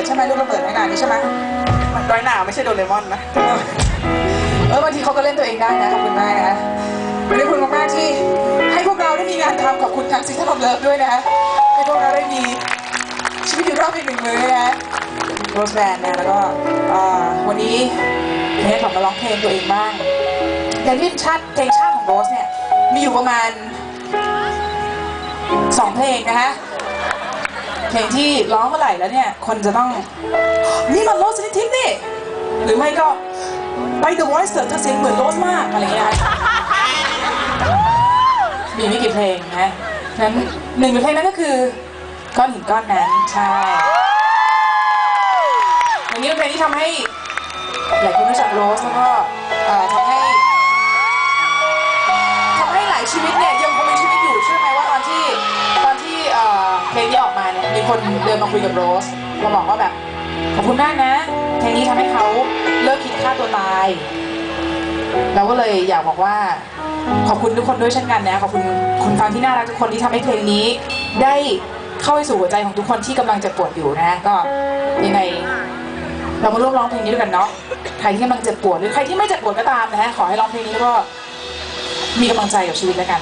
ดใช่ไหมลูกระเบิดในงานนี้ใช่ไหมมันน้อยหนาไม่ใช่โดเรมอนนะเออบางทีเขาก็เล่นตัวเองได้นะขอบคุณมากนะวันนี้ขอบคุณมากๆที่ให้พวกเราได้มีงานทำขอบคุณทางซิสเตอร์เลิฟด้วยนะให้พวกเราได้มีชีวิตอยู่รอบอีกหนึ่งมือนะโรสแบนนะแล้วก็วันนี้เนทออมาร้องเพลงตัวเองบ้างอย่างที่ชาติเพลงชาติของโรสเนี่ยมีอยู่ประมาณสองเพลงนะฮะ เพลงที่ร้องเมื่อไหร่แล้วเนี่ย คนจะต้อง นี่มันโรสชนิดทิพย์นี่ หรือไม่ก็ไป The Voice เสิร์ชเสียงเหมือนโรสมากอะไรอย่างเงี้ยมีไม่กี่เพลงนะนั้นหนึ่งในเพลงนั้นก็คือก้อนหินก้อนนั้นใช่อันนี้เป็นเพลงที่ทำให้หลายคนรู้จักโรสแล้วก็ทำให้ทำให้หลายชีวิตเนี่ย มีคนเดินมาคุยกับโรสมาบอกว่าแบบขอบคุณมากนะเพลงนี้ทำให้เขาเลิกคิดฆ่าตัวตาย เราก็เลยอยากบอกว่า ขอบคุณทุกคนด้วยเช่นกันนะขอบคุณคุณฟังที่น่ารักทุกคนที่ทำให้เพลงนี้ ได้เข้าไปสู่หัวใจของทุกคนที่กำลังเจ็บปวดอยู่นะ ก็ยังไงเรามาร่วมร้องเพลงนี้ด้วยกันเนาะใครที่กำลังเจ็บปวดหรือใครที่ไม่เจ็บปวดก็ตามนะฮะขอให้ร้องเพลงนี้แล้วก็มีกำลังใจกับชีวิตแล้วกัน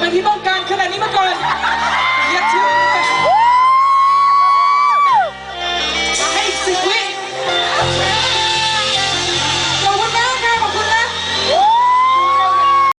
เป็นที่ต้องการ